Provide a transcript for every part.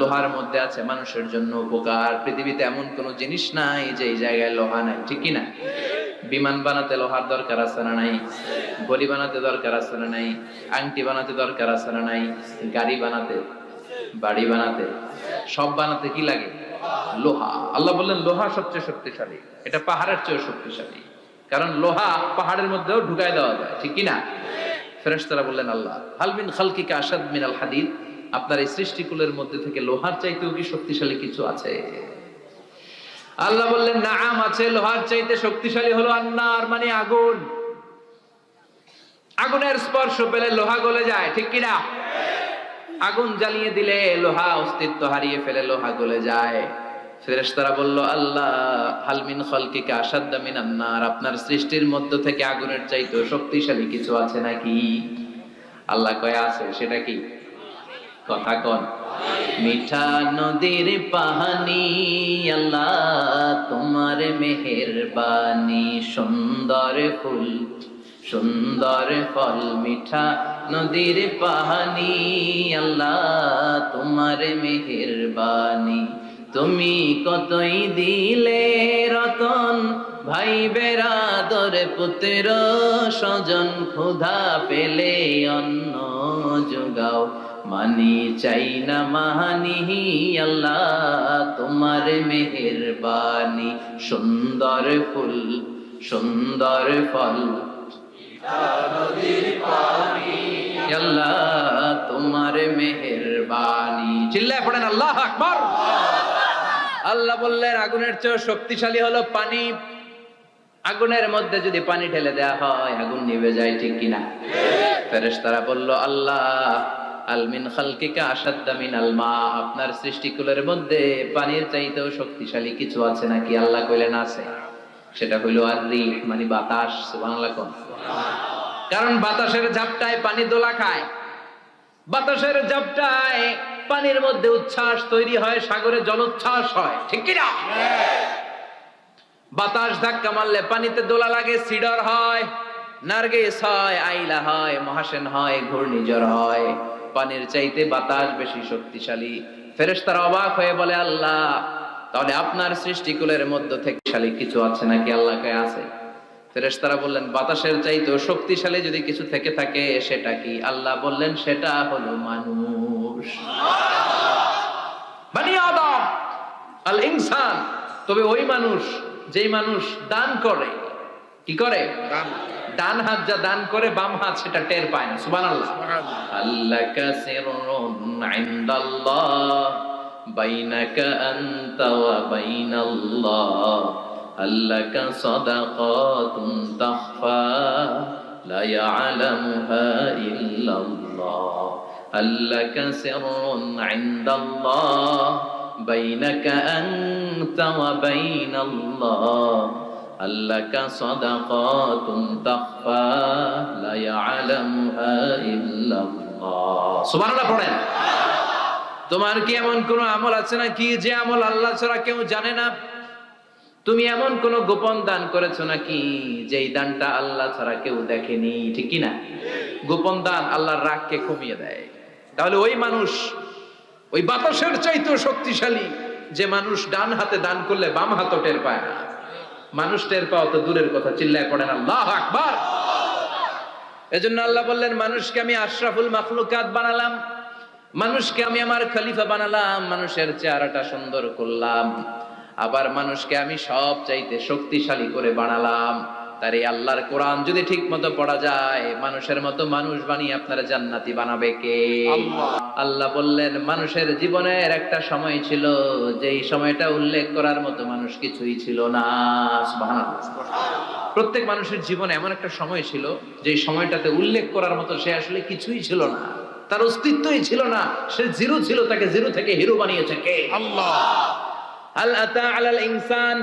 লোহার মধ্যে আছে মানুষের জন্য উপকার। পৃথিবীতে এমন কোনো জিনিস নাই যে এই জায়গায় লোহা নাই, ঠিক না বিমান বানাতে লোহার দরকার আছে না নাই? গড়ি বানাতে দরকার আছে না নাই? আংটি বানাতে দরকার আছে না নাই? গাড়ি বানাতে, বাড়ি বানাতে, সব বানাতে কি লাগে? লোহা। আল্লাহ বললেন, লোহা সবচেয়ে শক্তিশালী। এটা পাহাড়ের চেয়ে শক্তিশালী। কারণ লোহা পাহাড়ের মধ্যেও ঢুকায় দেওয়া যায়, ঠিক কি না ফেরেশতারা বললেন, আল্লাহ হালমিন খালকিকা আসাদ মিনাল হাদিদ? আপনার এই সৃষ্টিকুলের মধ্যে থেকে লোহার চাইতেও কি শক্তিশালী কিছু আছে? আল্লাহ বললেন, নাম আছে, লোহার চাইতে শক্তিশালী হলো আন্নার মানে আগুন। আগুনের স্পর্শ পেলে লোহা গলে যায়, ঠিক কিনা? আগুন জ্বালিয়ে দিলে লোহা অস্তিত্ব হারিয়ে ফেলে লোহা গলে যায়। ফেরেশতারা বলল, আল্লাহ হালমিন খলকিকা আসাদ্দা মিন আন্নার আপনার সৃষ্টির মধ্য থেকে আগুনের চাইতেও শক্তিশালী কিছু আছে নাকি? আল্লাহ কয়, আছে, সেটা কি? কথা কন। মিঠা নদীর পাহানি, আল্লাহ তোমার মেহেরবানি, সুন্দর ফুল, সুন্দর ফল। মিঠা নদীর পাহানি, আল্লাহ তোমার মেহেরবানি। তুমি কতই দিলে রতন ভাই বেরাদর পুত্র স্বজন ক্ষুধা পেলে অন্ন যোগাও। মানি চাই না মাহানি, আল্লাহ তোমার মেহেরবানি। সুন্দর ফুল, সুন্দর ফল। আল্লাহ তোমার মেহেরবানি। চিল্লায় পড়েন, আল্লাহ আকবার। আল্লাহ বললেন, আগুনের চেয়ে শক্তিশালী হলো পানি। আগুনের মধ্যে যদি পানি ঢেলে দেয়া হয়, আগুন নিভে যায় ঠিক কিনা? ফেরেশতারা বলল, আল্লাহ আলমিন খালকিকা আসাদ্দা মিন আলমা আপনার সৃষ্টিকুলের মধ্যে পানির চাইতেও শক্তিশালী কিছু আছে নাকি? আল্লাহ কইলেন আছে। সেটা হইল আর মানে বাতাস বাংলা কোন। কারণ বাতাসের ঝাপটায় পানি দোলা খায়। বাতাসের ঝাপটায় পানির মধ্যে উচ্ছ্বাস তৈরি হয়, সাগরে জলোচ্ছ্বাস হয়। ঠিক কি না বাতাস ধাক্কা মারলে পানিতে দোলা লাগে, সিডর হয়, নার্গেস হয়, আইলা হয়, মহাসেন হয়, ঘূর্ণিঝড় হয়। পানির চাইতে বাতাস বেশি শক্তিশালী। ফেরেশতারা অবাক হয়ে বলে, আল্লাহ, তাহলে আপনার সৃষ্টিকুলের মধ্য থেকে শালী কিছু আছে নাকি? আল্লাহকে আছে। বললেন, বাতাসের চাইতেও শক্তিশালী যদি কিছু থেকে থাকে, সেটা কি? আল্লাহ বললেন, সেটা হলো মানুষ। আল ইনসান, তবে ওই মানুষ, যেই মানুষ দান করে, কি করে। ডান হাত যা দান করে বাম হাত সেটা টের পায় না। সুবহানাল্লাহ। আল্লাহ কাসিরুন ইনদাল্লাহ বাইনাকা আনতা ওয়া বাইনাল্লাহ। আল্লাকা সাদাকাতুন তাখফা লা ইয়ালামুহা ইল্লাল্লাহ। আল্লাকা সিররুন ইনদাল্লাহ বাইনাকা আনতা ওয়া বাইনাল্লাহ। আল্লাকা সাদাকাতুন তাখফা লা ইয়ালামুহা ইল্লাল্লাহ। সুবহানাল্লাহ পড়েন। তোমার কি এমন কোন আমল আছে না কি যে আমল আল্লাহ ছাড়া কেউ জানে না? তুমি এমন কোন গোপন দান করেছ নাকি যেই দানটা আল্লাহ ছাড়া কেউ দেখেনি, ঠিক কি না গোপন দান আল্লাহর রাগকে কমিয়ে দেয়। তাহলে ওই মানুষ, ওই বাতাসের চাইতেও শক্তিশালী যে মানুষ ডান হাতে দান করলে বাম হাতও টের পায় না। মানুষ টের পাওয়া তো দূরের কথা, চিল্লায় পড়েন আল্লাহ আকবার। এজন্য আল্লাহ বললেন, মানুষকে আমি আশরাফুল মাফলুকাত বানালাম, মানুষকে আমি আমার খলিফা বানালাম, মানুষের চেহারাটা সুন্দর করলাম, আবার মানুষকে আমি সব চাইতে শক্তিশালী করে বানালাম। তার এই আল্লাহর কোরআন যদি ঠিক মতো পড়া যায় মানুষের মতো মানুষ বানিয়ে আপনারা জান্নাতি বানাবে কে? আল্লাহ। বললেন মানুষের জীবনের একটা সময় ছিল যেই সময়টা উল্লেখ করার মতো মানুষ কিছুই ছিল না। প্রত্যেক মানুষের জীবনে এমন একটা সময় ছিল যে সময়টাতে উল্লেখ করার মতো সে আসলে কিছুই ছিল না। তার অস্তিত্বই ছিল না। সে জিরো ছিল তাকে জিরো থেকে হিরো বানিয়েছে কে? আল্লাহ। হাল আতা আলাল ইনসান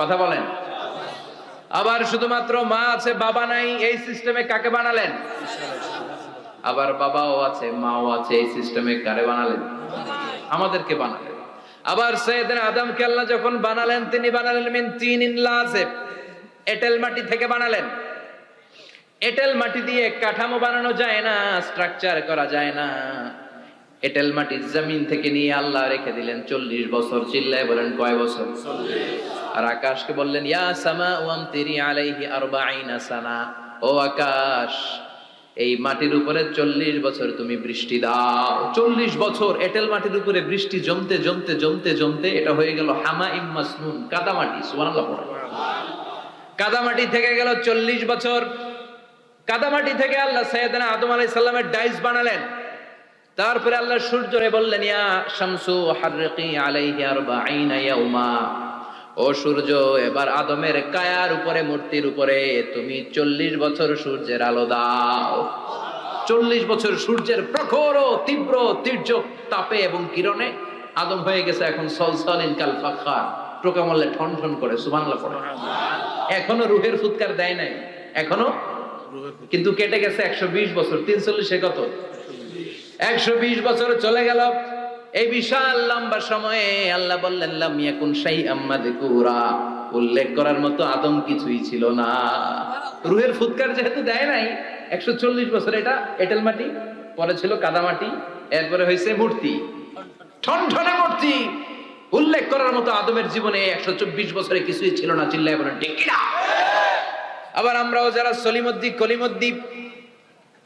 কথা বলেন। আবার শুধুমাত্র মা আছে, বাবা নাই, এই সিস্টেমে কাকে বানালেন? আবার বাবাও আছে, মাও আছে, এই সিস্টেমে কারে বানালেন? আমাদেরকে বানালেন। আবার সৈয়দিন আদমকে আল্লাহ যখন বানালেন, তিনি বানালেন মিন তিন ইনলাসে এটেল মাটি থেকে বানালেন। এটেল মাটি দিয়ে কাঠামো বানানো যায় না স্ট্রাকচার করা যায় না। এটেল মাটি জমিন থেকে নিয়ে আল্লাহ রেখে দিলেন চল্লিশ বছর, চিল্লায় বলেন কয় বছর? আর আকাশকে বললেন, ইয়া সামা ওয়াম তিরি সানা। ও আকাশ, এই মাটির উপরে চল্লিশ বছর তুমি বৃষ্টি দাও। চল্লিশ বছর এটেল মাটির উপরে বৃষ্টি জমতে জমতে জমতে জমতে এটা হয়ে গেল হামা ইম মাসনুন, কাদা মাটি পড়ে। কাদামাটি থেকে গেল চল্লিশ বছর। কাদামাটি থেকে আল্লাহ সৈয়দনা আদম আলাই সাল্লামের ডাইস বানালেন। তারপরে আল্লাহ সূর্যরে বললেন ইয়া শামসু হারকি আলাইহি আরবাঈনা ইয়াউমা। ও সূর্য এবার আদমের কায়ার উপরে মূর্তির উপরে তুমি চল্লিশ বছর সূর্যের আলো দাও। চল্লিশ বছর সূর্যের প্রখর তীব্র তীর্যক তাপে এবং কিরণে আদম হয়ে গেছে এখন সলসলিন কাল ফাখার প্রকামলে ঠন ঠন করে সুবহানাল্লাহ পড়ে। এখনও রুহের ফুৎকার দেয় নাই। এখনও? কিন্তু কেটে গেছে একশো বিশ বছর তিন চল্লিশে কত? একশো বিশ বছর চলে গেল। এই বিশাল লম্বা সময়ে আল্লাহ বললেন, লাম ইয়াকুন শাইআম মাযকুরা। উল্লেখ করার মতো আদম কিছুই ছিল না। রুহের ফুৎকার যেহেতু দেয় নাই, একশো চল্লিশ বছর এটা এটেল মাটি, পরে ছিল কাদা মাটি, এরপরে হয়েছে মূর্তি। ঠনঠনে মূর্তি। উল্লেখ করার মতো আদমের জীবনে একশো চব্বিশ বছরে কিছুই ছিল না, চিল্লায় বলেন, ঠিক আবার আমরাও যারা সলিমদ্দি কলিমদ্দি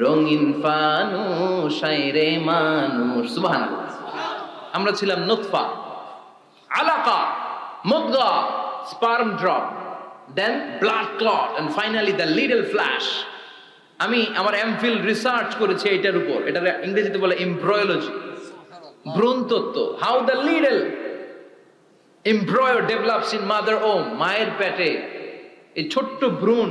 রঙিন ফানুষ রে মানুষ। সুবহানাল্লাহ। আমরা ছিলাম নুতফা, আলাকা মুদগা sperm drop, then blood clot and finally the little flesh আমি আমার এমফিল রিসার্চ করেছি এটার উপর। এটা ইংরেজিতে বলে এমব্রয়োলজি। ভ্রূণ তত্ত্ব। How the little embryo develops in mother womb মায়ের পেটে। এই ছোট্ট ভ্রূণ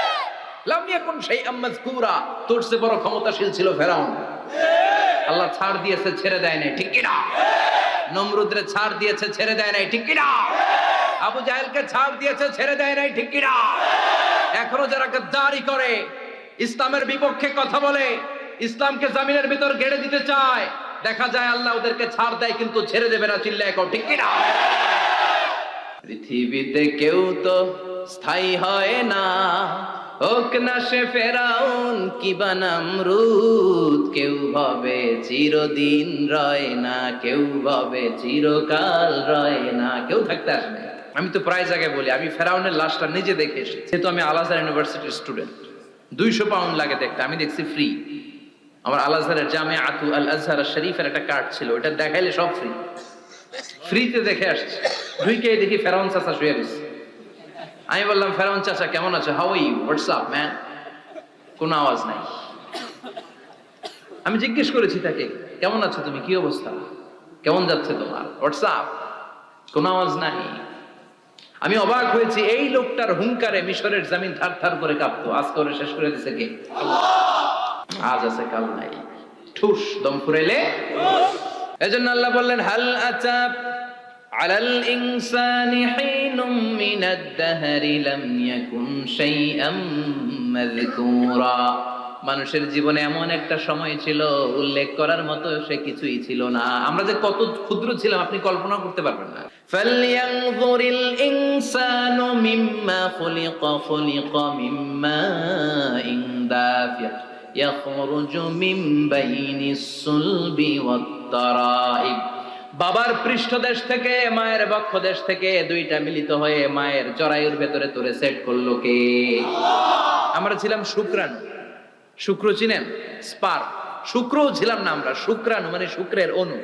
লাম ইয়াকুন শাইআম মাযকুরা। তোর চেয়ে বড় ক্ষমতাশীল ছিল ফেরাউন। আল্লাহ ছাড় দিয়েছে, ছেড়ে দেয় নাই, ঠিক কিনা? নমরুদরে ছাড় দিয়েছে, ছেড়ে দেয় নাই, ঠিক কিনা? আবু জাহেলকে ছাড় দিয়েছে, ছেড়ে দেয় নাই, ঠিক কিনা? এখনও যারা গদ্দারি করে, ইসলামের বিপক্ষে কথা বলে, ইসলামকে জামিনের ভিতর গেড়ে দিতে চায়, দেখা যায় আল্লাহ ওদেরকে ছাড় দেয়, কিন্তু ছেড়ে দেবে না, চিল্লায় কও, ঠিক কিনা? পৃথিবীতে কেউ তো স্থায়ী হয় না। সে ফেরাউন, কি বানাম রুদ? কেউ ভাবে চিরদিন রয় না, কেউ ভাবে চিরকাল রয় না, কেউ থাকতে আসে না। আমি তো প্রায় জায়গায় বলি, আমি ফেরাউনের লাশটা নিজে দেখে এসেছি। যেহেতু আমি আলাজার ইউনিভার্সিটির স্টুডেন্ট, দুইশো পাউন্ড লাগে দেখতে, আমি দেখছি ফ্রি আমার আলাজারের জামে আতু আল আজহার শরীফের একটা কার্ড ছিল, ওটা দেখাইলে সব ফ্রি ফ্রিতে দেখে আসছে। ঢুইকে দেখি ফেরাউন চাচা শুয়ে গেছে আমি বললাম, ফেরাউন চাচা, কেমন আছে? হাউ ইউ হোয়াটসঅ্যাপ ম্যান কোনো আওয়াজ নাই। আমি জিজ্ঞেস করেছি তাকে, কেমন আছো তুমি? কি অবস্থা? কেমন যাচ্ছে তোমার? হোয়াটসঅ্যাপ কোনো আওয়াজ নাই। আমি অবাক হয়েছি, এই লোকটার হুঙ্কারে মিশরের জামিন থার থার করে কাঁপতো। আজ করে শেষ করে দিছে কে? আজ আছে, কাল নাই। ঠুস, দম ফুরাইলে? এজন্য আল্লাহ বললেন, হাল আচাব আলাল ইনসানি হিনুম মিনাদ দাহরি লাম ইয়াকুন শাইআম মাযকুরা মানুষের জীবনে এমন একটা সময় ছিল উল্লেখ করার মতো সে কিছুই ছিল না আমরা যে কত ক্ষুদ্র ছিলাম আপনি কল্পনা করতে পারবেন না ফালয়ানজুরিল ইনসানু মিম্মা খুলিকা খুলিকা মিম্মা ইনদাফিক يخرج من بين الصلب والترائب বাবার পৃষ্ঠদেশ থেকে, মায়ের বক্ষ দেশ থেকে দুইটা মিলিত হয়ে মায়ের জরায়ুর ভেতরে তোরে সেট করল কে? আমরা ছিলাম শুক্রাণু। শুক্র চিনেন? স্পার। শুক্রও ছিলাম না আমরা, শুক্রাণু মানে শুক্রের অণু।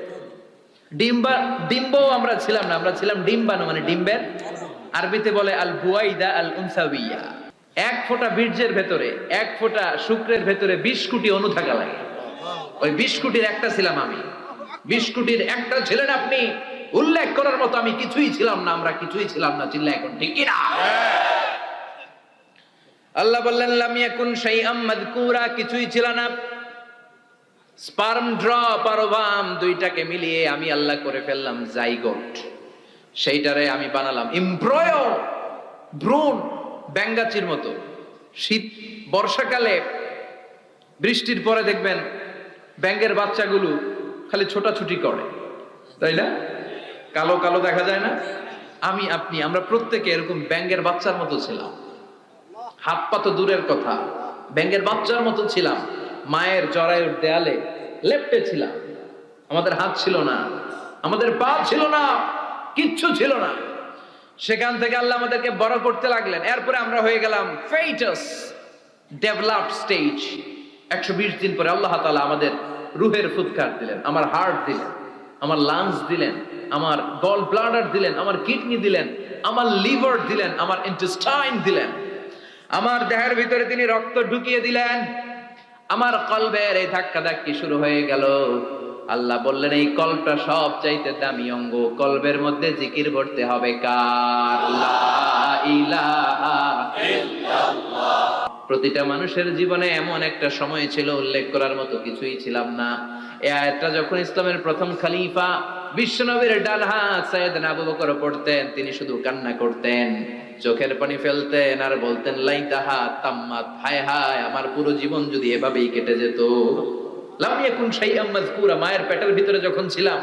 ডিম্বা, ডিম্বও আমরা ছিলাম না, আমরা ছিলাম ডিম্বাণু মানে ডিম্বের। আরবিতে বলে আল বুয়াইদা আল উনসাবিয়া। এক ফোঁটা বীর্যের ভেতরে, এক ফোঁটা শুক্রের ভেতরে বিশ কোটি অণু থাকা লাগে। ওই বিশ কোটির একটা ছিলাম আমি। বিশ কোটির একটা ছিলেন আপনি, উল্লেখ করার মতো আমি কিছুই ছিলাম না, আমরা কিছুই ছিলাম না, চিল্লা এখন ঠিক কিনা? আল্লাহ বললেন, লাম ইয়াকুন শাইআম মাযকুরা কিছুই ছিল না। স্পার্ম ড্রপ আর দুইটাকে মিলিয়ে আমি আল্লাহ করে ফেললাম জাইগোট। সেইটারে আমি বানালাম। এমব্রয়ো ভ্রূণ, ব্যাঙ্গাচির মতো। শীত, বর্ষাকালে বৃষ্টির পরে দেখবেন ব্যাঙ্গের বাচ্চাগুলো খালি ছোটাছুটি করে, তাই না? কালো কালো দেখা যায় না? আমি, আপনি, আমরা প্রত্যেকে এরকম ব্যাঙ্গের বাচ্চার মতো ছিলাম। হাত পা তো দূরের কথা। ব্যাঙ্গের বাচ্চার মতো ছিলাম। মায়ের জরায়ুর দেয়ালে লেপটে ছিলাম। আমাদের হাত ছিল না। আমাদের পা ছিল না। কিচ্ছু ছিল না। সেখান থেকে আল্লাহ আমাদেরকে বড় করতে লাগলেন। এরপরে আমরা হয়ে গেলাম ফেইটাস ডেভেলপড স্টেজ। একশো বিশ দিন পরে আল্লাহ তালা আমাদের রুহের ফুৎকার দিলেন, আমার হার্ট দিলেন, আমার লাংস দিলেন, আমার গল ব্লাডার দিলেন, আমার কিডনি দিলেন, আমার লিভার দিলেন, আমার ইন্টেস্টাইন দিলেন। আমার দেহের ভিতরে তিনি রক্ত ঢুকিয়ে দিলেন। আমার কলবের এই ধাক্কা ধাক্কি শুরু হয়ে গেল। আল্লাহ বললেন, এই কলটা সব চাইতে দামি অঙ্গ। কলবের মধ্যে জিকির করতে হবে কার? প্রতিটা মানুষের জীবনে এমন একটা সময় ছিল, উল্লেখ করার মতো কিছুই ছিলাম না। এই আয়াতটা যখন ইসলামের প্রথম খলিফা বিশ্বনবীর ডান হাত সৈয়দ আবু বকর পড়তেন, তিনি শুধু কান্না করতেন, চোখের পানি ফেলতেন আর বলতেন, লাইতাহা তাম্মাত, হায় হায়, আমার পুরো জীবন যদি এভাবেই কেটে যেত। লাম ইয়াকুন শাইআম মাযকুরা, মায়ের পেটের ভিতরে যখন ছিলাম,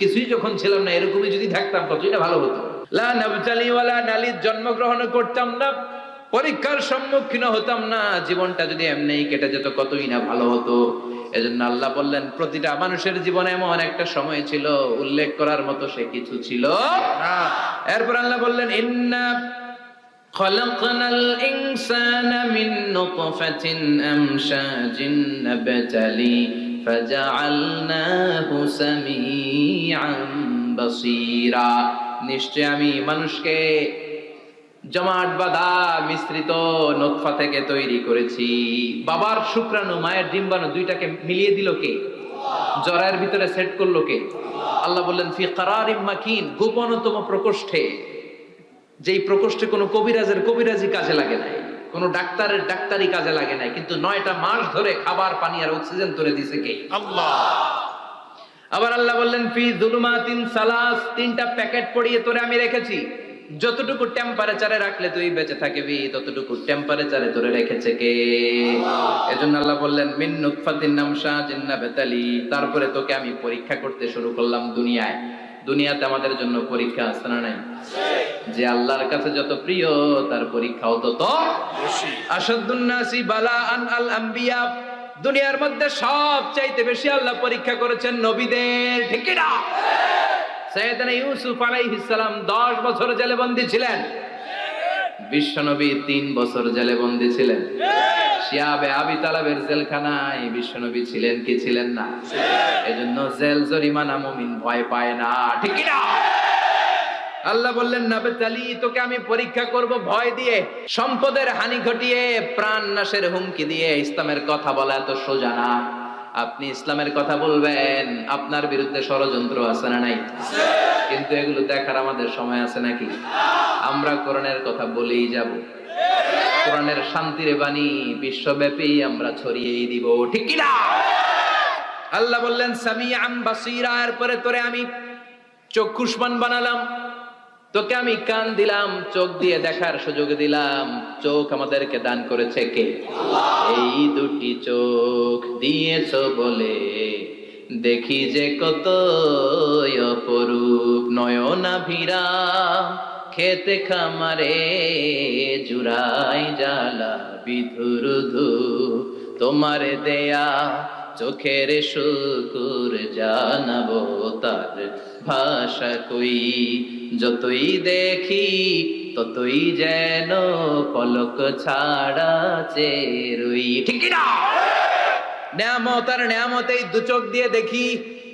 কিছুই যখন ছিলাম না, এরকমই যদি থাকতাম কতই ভালো হতো। লা নাবতালি ওয়ালা জন্মগ্রহণ করতাম না, পরীক্ষার সম্মুখীন হতাম না, জীবনটা যদি এমনিই কেটে যেত, কতই না ভালো হতো। এজন্য আল্লাহ বললেন, প্রতিটা মানুষের জীবনে এমন একটা সময় ছিল, উল্লেখ করার মতো সে কিছু ছিল এরপর আল্লাহ বললেন, ইন্না خلقنا الإنسان من نطفة أمشاج نبتلي فجعلناه سميعا بصيرا নিশ্চয় আমি মানুষকে জমাট বাঁধা মিশ্রিত নোৎফা থেকে তৈরি করেছি বাবার শুক্রাণু মায়ের ডিম্বাণু দুইটাকে মিলিয়ে দিল কে জরায়ের ভিতরে সেট করলো কে আল্লাহ বললেন ফি কারারিম মাকিন গোপনতম প্রকোষ্ঠে যেই প্রকোষ্ঠে কোনো কবিরাজের কবিরাজি কাজে লাগে নাই কোনো ডাক্তারের ডাক্তারি কাজে লাগে নাই কিন্তু নয়টা মাস ধরে খাবার পানি আর অক্সিজেন তুলে দিছে কে? আল্লাহ। আবার আল্লাহ বললেন ফি জুলুমাতিন সালাস তিনটা প্যাকেট পড়িয়ে তোরে আমি রেখেছি। যতটুকু টেম্পারেচারে রাখলে তুই বেঁচে থাকবি ততটুকু টেম্পারেচারে তোরে রেখেছে কে? এজন্য আল্লাহ বললেন মিন নুতফাতিন নামশা জিন্না বেতালি তারপরে তোকে আমি পরীক্ষা করতে শুরু করলাম দুনিয়ায়। দুনিয়াতে আমাদের জন্য পরীক্ষা আছে না নাই? যে আল্লাহর কাছে যত প্রিয়, তার পরীক্ষাও তত আসাদুন্নাসি বালা আন আল আম্বিয়া দুনিয়ার মধ্যে সব চাইতে বেশি আল্লাহ পরীক্ষা করেছেন নবীদের, ঠিক না? সৈয়দনা ইউসুফ আলাইহিস সালাম 10 বছর জেলে বন্দী ছিলেন। বিশ্বনবী 3 বছর জেলে বন্দী ছিলেন। শিয়াবে আবি তালাবের জেলখানায় বিশ্বনবী ছিলেন কি ছিলেন না? এজন্য জেল জরিমানা মুমিন ভয় পায় না। ঠিক কি না আল্লাহ বললেন না বেতালি তোকে আমি পরীক্ষা করব ভয় দিয়ে। সম্পদের হানি ঘটিয়ে প্রাণ নাশের হুমকি দিয়ে ইসলামের কথা বলা এত সোজা না। আপনি ইসলামের কথা বলবেন আপনার বিরুদ্ধে ষড়যন্ত্র আছে না নাই? কিন্তু এগুলো দেখার আমাদের সময় আছে নাকি? আমরা কোরআনের কথা বলেই যাব। কোরআনের শান্তির বাণী বিশ্বব্যাপী আমরা ছড়িয়েই দিব, ঠিক কি না আল্লাহ বললেন সামিআম বাসীরা, এরপরে তোরে আমি চক্ষুষ্মান বানালাম, তোকে আমি কান দিলাম, চোখ দিয়ে দেখার সুযোগ দিলাম, চোখ আমাদেরকে দান করেছে কে? এই দুটি চোখ দিয়েছ বলে দেখি যে কত অপরূপ নয়না ভিরা খেতে খামারে জুড়াই জালা বিধুরুধু তোমার দেয়া চোখের শুকুর জানাব তার ভাষা কই। যতই দেখি ততই যেন পলক ছাড়া চেরুই ঠিক না নেয়ামত আর নেয়ামত এই দু চোখ দিয়ে দেখি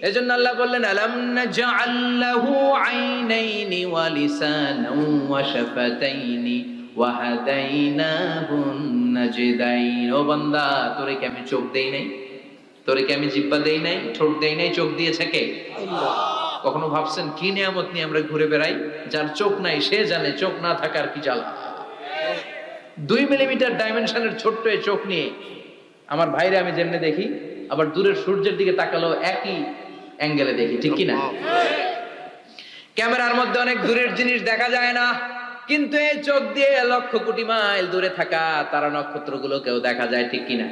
এজন্য আল্লাহ বললেন আলাম নাজআল্লাহু আইনাইনি ওয়া লিসানাও ওয়া শাফাতাইনি ওয়া হাদাইনাহুন নাজদাইন। ও বান্দা তোরে কি আমি চোখ দেই নাই? তোরে কি আমি জিব্বা দেই নাই? ঠোঁট দেই নাই? চোখ দিয়েছে কে? কখনো ভাবছেন কি নিয়ামত নিয়ে আমরা ঘুরে বেড়াই? যার চোখ নাই সে জানে চোখ না থাকার কি জ্বালা। দুই মিলিমিটার ডাইমেনশনের ছোট্ট চোখ নিয়ে আমার ভাইরে আমি যেমনে দেখি আবার দূরের সূর্যের দিকে তাকালো একই অ্যাঙ্গেলে দেখি ঠিক কি না ক্যামেরার মধ্যে অনেক দূরের জিনিস দেখা যায় না কিন্তু এই চোখ দিয়ে লক্ষ কোটি মাইল দূরে থাকা তারা নক্ষত্রগুলো কেউ দেখা যায় ঠিক কিনা?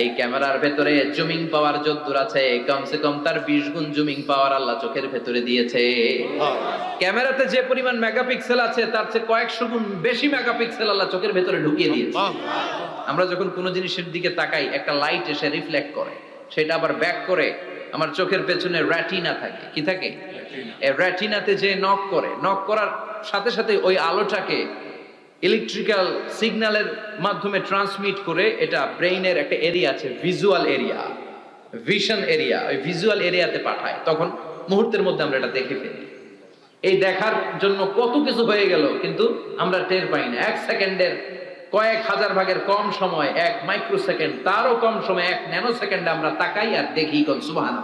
এই ক্যামেরার ভেতরে জুমিং পাওয়ার যদ্দূর আছে কমসে কম তার বিশ গুণ জুমিং পাওয়ার আল্লাহ চোখের ভেতরে দিয়েছে। ক্যামেরাতে যে পরিমাণ মেগাপিক্সেল আছে তার চেয়ে কয়েকশো গুণ বেশি মেগাপিক্সেল আল্লাহ চোখের ভেতরে ঢুকিয়ে দিয়েছে। আমরা যখন কোনো জিনিসের দিকে তাকাই একটা লাইট এসে রিফ্লেক্ট করে সেটা আবার ব্যাক করে আমার চোখের পেছনে র্যাটিনা থাকে। কি থাকে? র্যাটিনাতে যে নক করে নক করার সাথে সাথে ওই আলোটাকে ইলেকট্রিক্যাল সিগন্যালের মাধ্যমে ট্রান্সমিট করে এটা ব্রেইনের একটা এরিয়া আছে ভিজুয়াল এরিয়া ভিশন এরিয়া ওই ভিজুয়াল এরিয়াতে পাঠায়। তখন মুহূর্তের মধ্যে আমরা এটা দেখে ফেলি। এই দেখার জন্য কত কিছু হয়ে গেল কিন্তু আমরা টের পাই না। এক সেকেন্ডের কয়েক হাজার ভাগের কম সময়, এক মাইক্রো সেকেন্ড তারও কম সময়, এক ন্যানো সেকেন্ড আমরা তাকাই আর দেখি কোন সুবহান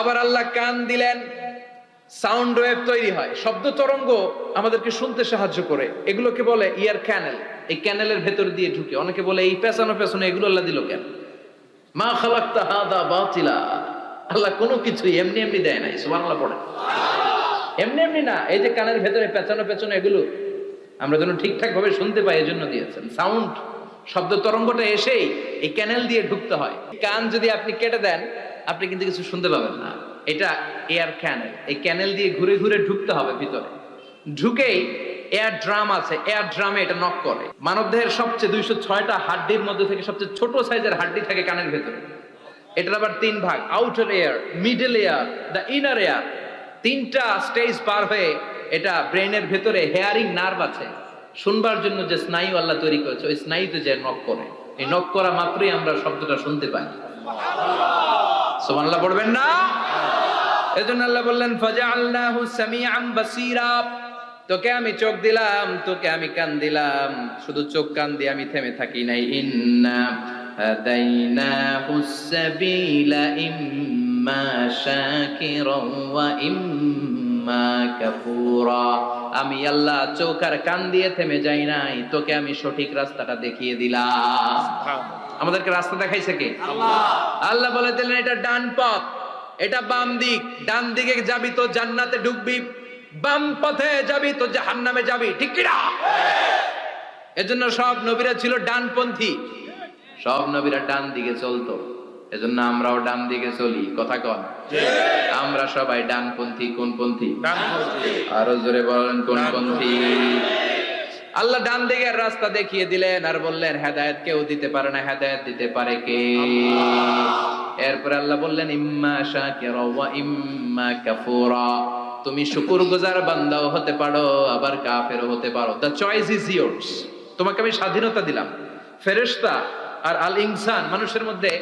আবার আল্লাহ কান দিলেন সাউন্ড ওয়েভ তৈরি হয়। শব্দ তরঙ্গ আমাদেরকে শুনতে সাহায্য করে। এগুলোকে বলে ইয়ার ক্যানেল এই ক্যানেলের ভেতর দিয়ে ঢুকে। অনেকে বলে, এই পেছানো, পেছনে, এগুলো আল্লাহ দিল কেন? মা খালাক্তা হাদা বাতিলা। আল্লাহ কোনো কিছু এমনি এমনি দেয় নাই, সুবহানাল্লাহ পড়ে। এমনি এমনি না, এই যে কানের ভেতরে পেছানো, পেছনে এগুলো আমরা যেন ঠিকঠাক ভাবে শুনতে পাই, এজন্য দিয়েছেন। সাউন্ড শব্দ তরঙ্গটা এসেই এই ক্যানেল দিয়ে ঢুকতে হয়। কান যদি আপনি কেটে দেন, আপনি কিন্তু কিছু শুনতে পাবেন না। এটা এয়ার ক্যানেল এই ক্যানেল দিয়ে ঘুরে ঘুরে ঢুকতে হবে ভিতরে। ঢুকেই এয়ার ড্রাম আছে। এয়ার ড্রামে এটা নক করে। মানবদেহের সবচেয়ে দুইশো ছয়টা হাড্ডির মধ্যে থেকে সবচেয়ে ছোট সাইজের হাড্ডি থাকে কানের ভেতরে। এটার আবার তিন ভাগ। Outer ear middle ear the inner ear তিনটা স্টেজ পার হয়ে এটা ব্রেনের ভেতরে হেয়ারিং নার্ভ আছে। শুনবার জন্য যে স্নায়ু আল্লাহ তৈরি করেছে, ওই স্নায়ুতে যে নক করে এই নক করা মাত্রই আমরা শব্দটা শুনতে পাই। সুবহানাল্লাহ, পড়বেন না? এজন্য আল্লাহ বললেন বাসীরা। তোকে আমি চোখ দিলাম, তোকে আমি কান দিলাম। শুধু চোখ কান দিয়ে আমি থেমে থাকি নাই। ইন্না হাদাইনাহু সাবিলা ইম্মা শাকিরান ওয়া ইম্মা আমি আল্লাহ চোখ আর কান দিয়ে থেমে যাই নাই তোকে আমি সঠিক রাস্তাটা দেখিয়ে দিলাম। আমাদেরকে রাস্তা দেখাইছে কে? আল্লাহ। বলে দিলেন এটা ডান পথ এটা বাম দিক। ডান দিকে যাবি তো জান্নাতে ঢুকবি বাম পথে যাবি তো জাহান্নামে যাবি। ঠিক কিনা? এজন্য সব নবীরা ছিল ডানপন্থী। সব নবীরা ডান দিকে চলতো। এজন্য আমরাও ডান দিকে চলি। কথা কন। আমরা সবাই ডানপন্থী কোন পন্থী? আরও জোরে বলেন কোন পন্থী? আল্লাহ ডান দিকের রাস্তা দেখিয়ে দিলেন আর বললেন হেদায়েত কেউ দিতে পারে না হেদায়েত দিতে পারে কে? এরপর আল্লাহ বললেন ইম্মা শাকিরা ওয়া ইম্মা কাফুরা। তুমি শুকরগুজার বান্দাও হতে পারো আবার কাফেরও হতে পারো। দ্য চয়েস ইজ ইয়ার্স তোমাকে আমি স্বাধীনতা দিলাম। ফেরেশতা আর আল ইনসান মানুষের মধ্যে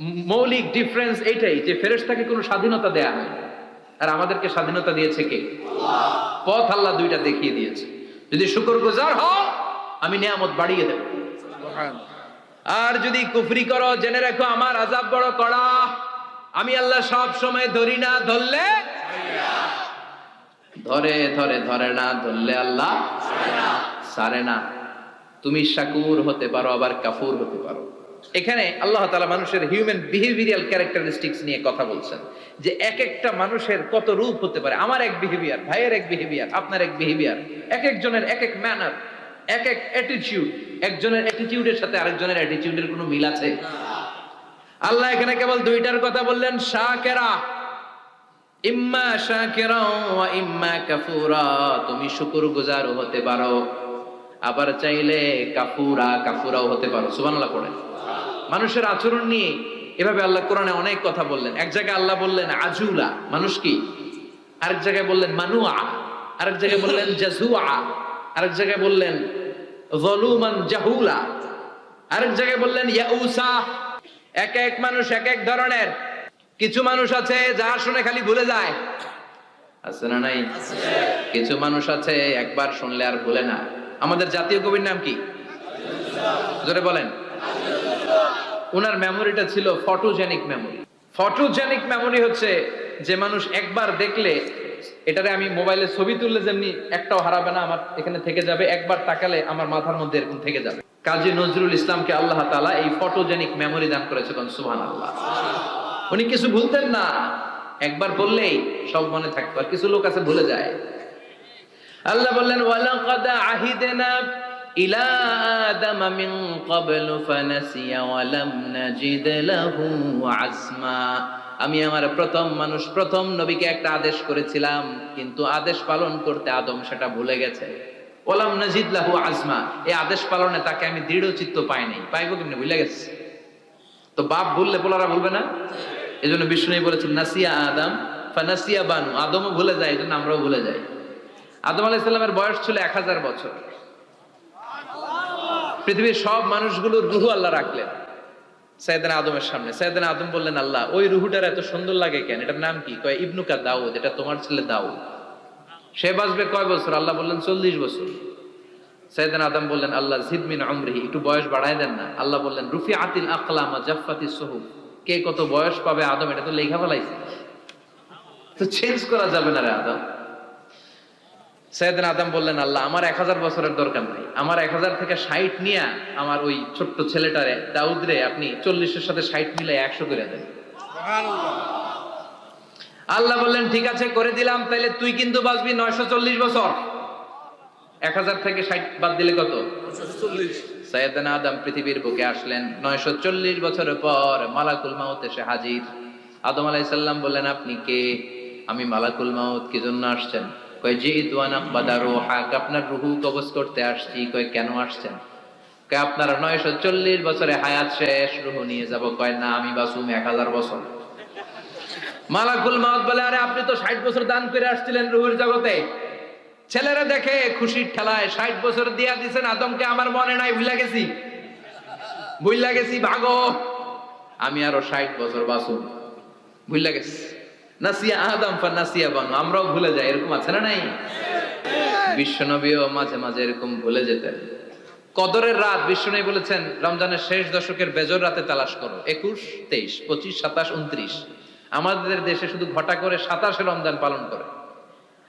মৌলিক ডিফারেন্স এটাই যে ফেরেশতাকে কোনো স্বাধীনতা দেয়া হয় আর আমাদেরকে স্বাধীনতা দিয়েছে কে? পথ আল্লাহ দুইটা দেখিয়ে দিয়েছে। যদি শুকর গুজার হও, আমি নিয়ামত বাড়িয়ে দেব। আর যদি কুফরি করো, জেনে রাখো, আমার আজাব বড় কড়া। আমি আল্লাহ সব সময় ধরি না, ধরলে? ধরে ধরে ধরে না, ধরলে আল্লাহ? সারে না। তুমি শাকুর হতে পারো, আবার কাফুর হতে পারো। এখানে আল্লাহ তাআলা মানুষের হিউম্যান বিহেভিয়ারাল ক্যারেক্টারিস্টিক্স নিয়ে কথা বলছেন যে এক একটা মানুষের কত রূপ হতে পারে। আমার এক বিহেভিয়ার ভাইয়ের এক বিহেভিয়ার আপনার এক বিহেভিয়ার এক একজনের এক এক ম্যানার এক এক অ্যাটিটিউড একজনের অ্যাটিটিউডের সাথে আরেকজনের অ্যাটিটিউডের কোনো মিল আছে? আল্লাহ এখানে কেবল দুইটার কথা বললেন, শাকেরা। ইম্মা শাকিরা ইম্মা কাফুরা। তুমি শুকরগুজারও হতে পারো। আবার চাইলে কাফুরা কাফুরাও হতে পারো সুবহানাল্লাহ পড়েন। মানুষের আচরণ নিয়ে এভাবে আল্লাহ কোরআনে অনেক কথা বললেন। এক জায়গায় আল্লাহ বললেন আজুলা মানুষ কি? আরেক জায়গায় বললেন মানুয়া আরেক জায়গায় বললেন জাজুয়া আরেক জায়গায় বললেন জলুমান জাহুলা আরেক জায়গায় বললেন ইয়াউসা এক এক মানুষ এক এক ধরনের। কিছু মানুষ আছে যা শুনে খালি ভুলে যায়। আছে না নাই? কিছু মানুষ আছে একবার শুনলে আর ভুলে না। আমাদের জাতীয় কবির নাম কি? জোরে বলেন। ওনার মেমোরিটা ছিল ফটোজেনিক মেমোরি ফটোজেনিক মেমোরি হচ্ছে যে মানুষ একবার দেখলে, এটারে আমি মোবাইলে ছবি তুললে যেমনি একটাও হারাবে না, আমার এখানে থেকে যাবে, একবার তাকালে আমার মাথার মধ্যে এরকম থেকে যাবে। কাজী নজরুল ইসলামকে আল্লাহ তাআলা এই ফটোজেনিক মেমোরি দান করেছিলেন, সুবহানাল্লাহ। উনি কিছু ভুলতেন না, একবার বললেই সব মনে থাকতো, আর কিছু লোক আছে ভুলে যায়। আল্লাহ বললেন আহিদনা ইলা আদম মিন ক্বাবলু ফানাসিয়া ওয়া লাম নাজিদ লাহু আসমা আমি আমার প্রথম মানুষ, প্রথম নবীকে একটা আদেশ করেছিলাম, কিন্তু আদেশ পালন করতে আদম সেটা ভুলে গেছে। ওলাম নাজিদ লাহু আজমা। এই আদেশ পালনে তাকে আমি দৃঢ় চিত্ত পাই নাই। পাইবো কেমনি? ভুলে গেছে। তো বাপ ভুললে পোলারা ভুলবে না? এই জন্য বিষ্ণু বলেছেন, নাসিয়া আদম, ফানাসিয়া বানু। আদমও ভুলে যায় এই জন্য আমরাও ভুলে যাই। আদম আলাইসাল্লামের বয়স ছিল এক হাজার বছর। পৃথিবীর সব মানুষগুলোর রুহু আল্লাহ রাখলেন। সাইদান আদমের সামনে। সাইদান আদম বললেন, আল্লাহ, ওই রুহুটার এত সুন্দর লাগে কেন? এটার নাম কি? কয় ইবনুকা দাউদ, এটা তোমার ছেলে দাউদ। সে বাঁচবে কয় বছর? আল্লাহ বললেন, চল্লিশ বছর। সাইদান আদম বললেন, আল্লাহ জিদমিন আমরিহি একটু বয়স বাড়ায় দেন না। আল্লাহ বললেন রুফি আতিল আকলাম জাফাতি সহুব। কে কত বয়স পাবে আদম? এটা তো লেখা ফেলাইছে। তো চেঞ্জ করা যাবে না রে আদম। সৈয়দিন আদম বললেন আল্লাহ আমার এক হাজার বছরের দরকার নাই। আমার এক হাজার থেকে ষাট নিয়ে আমার ওই ছোট্ট ছেলেটারে দাউদরে আপনি চল্লিশের সাথে ষাট মিলে একশো করে দেন। আল্লাহ বললেন ঠিক আছে করে দিলাম তাহলে তুই কিন্তু বাঁচবি নয়শো চল্লিশ বছর। এক হাজার থেকে ষাট বাদ দিলে কত? সৈয়দান আদম পৃথিবীর বুকে আসলেন। নয়শো চল্লিশ বছরের পর মালাকুল মাউত এসে হাজির। আদম আলাইসাল্লাম বললেন আপনি কে? আমি মালাকুল মাউত কি জন্য আসছেন? কয় বাদারো হাক আপনার রুহু কবজ করতে আসছি। কয়, কেন আসছেন? কয় নয়শো চল্লিশ বছরে হায়াত শেষ, রুহু নিয়ে যাব। কয়, না, আমি বাসুম এক হাজার বছর। মালাকুল বলে, আরে, আপনি তো ষাট বছর দান করে আসছিলেন রুহুর জগতে। ছেলেরা দেখে খুশির ঠেলায়, ষাট বছর দিয়া দিছেন, আদমকে আমার মনে নাই ভুলা গেছি? ভুলা গেছি, ভাগো। আমি আরও ষাট বছর বাসুম। ভুলা গেছি। নাসিয়া আদম ফা নাসিয়া বানু, আমরাও ভুলে যাই, এরকম আছে না নাই? বিশ্বনবীও মাঝে মাঝে এরকম ভুলে যেতেন। কদরের রাত, বিশ্বনবী বলেছেন, রমজানের শেষ দশকের বেজর রাতে তালাশ করো, একুশ, তেইশ, পঁচিশ, সাতাশ, উনত্রিশ। আমাদের দেশে শুধু ঘটা করে সাতাশে রমজান পালন করে।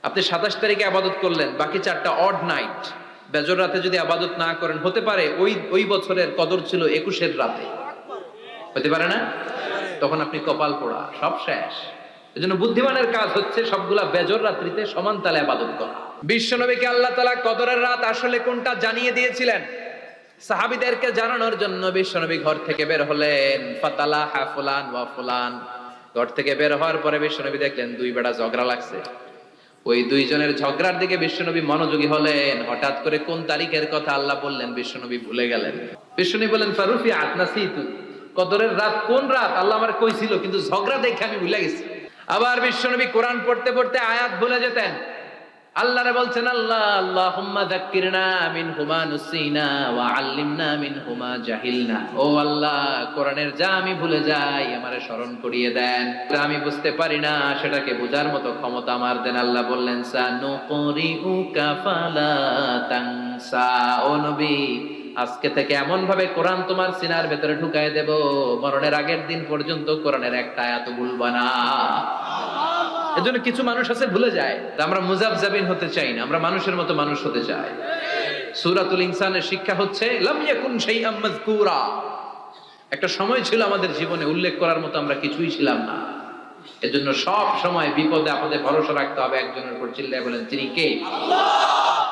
আপনি সাতাশ তারিখে আবাদত করলেন, বাকি চারটা অড নাইট বেজর রাতে যদি আবাদত না করেন, হতে পারে ওই ওই বছরের কদর ছিল একুশের রাতে। হতে পারে না? তখন আপনি কপাল পোড়া, সব শেষ। এজন্য বুদ্ধিমানের কাজ হচ্ছে সবগুলা বেজর রাত্রিতে সমান তালে আবাদত করা। বিশ্বনবীকে আল্লাহ তালা কদরের রাত আসলে কোনটা জানিয়ে দিয়েছিলেন? সাহাবিদেরকে জানানোর জন্য বিশ্বনবী ঘর থেকে বের হলেন। ফাতালা হা ফুলান ওয়া ফুলান। ঘর থেকে বের হওয়ার পরে বিশ্বনবী দেখলেন দুই বেড়া ঝগড়া লাগছে। ওই দুইজনের ঝগড়ার দিকে বিশ্বনবী মনোযোগী হলেন। হঠাৎ করে কোন তারিখের কথা আল্লাহ বললেন বিশ্বনবী ভুলে গেলেন। বিশ্বনবী বললেন, ফারুফি আতনাসি কদরের রাত কোন রাত? আল্লাহ আমার কইছিল, কিন্তু ঝগড়া দেখে আমি ভুলে গেছি। আবার বিশ্বনবী কোরআন পড়তে পড়তে আয়াত ভুলে যেতেন। আল্লাহরে বলছেন, আল্লাহ, আল্লাহুম্মা যাক্কিরনা মিনহুমা নুসিনা ওয়া আল্লিমনা মিনহুমা জাহিলনা। ও আল্লাহ, কোরআনের যা আমি ভুলে যাই, আমারে স্মরণ করিয়ে দেন। যা আমি বুঝতে পারি না, সেটাকে বোঝার মতো ক্ষমতা আমার দেন। আল্লাহ বললেন, সানুকরিউকা ফালা তানসা। ও নবী আজকে থেকে এমন ভাবে কোরআন তোমার সিনার ভেতরে ঢুকায় দেব। মরণের আগের দিন পর্যন্ত কোরআনের একটা আয়াত ভুলবা না। এজন্য কিছু মানুষ আছে ভুলে যায়। তা আমরা মুজাবজাবিন হতে চাই না আমরা মানুষের মতো মানুষ হতে চাই। সূরাতুল ইনসানের শিক্ষা হচ্ছে লাম ইয়াকুন শাইআম মাযকুরা। একটা সময় ছিল আমাদের জীবনে উল্লেখ করার মতো আমরা কিছুই ছিলাম না। এজন্য সব সময় বিপদে আপদে ভরসা রাখতে হবে একজনের উপর। চিল্লায় বলেন তিনি কে?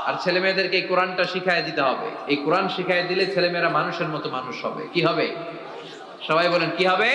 আর ছেলে মেয়েদেরকে এই কোরআনটা শিখাই দিতে হবে। এই কোরআন শিখাই দিলে ছেলে মেয়েরা মানুষের মতো মানুষ হবে। কি হবে? সবাই বলেন কি হবে?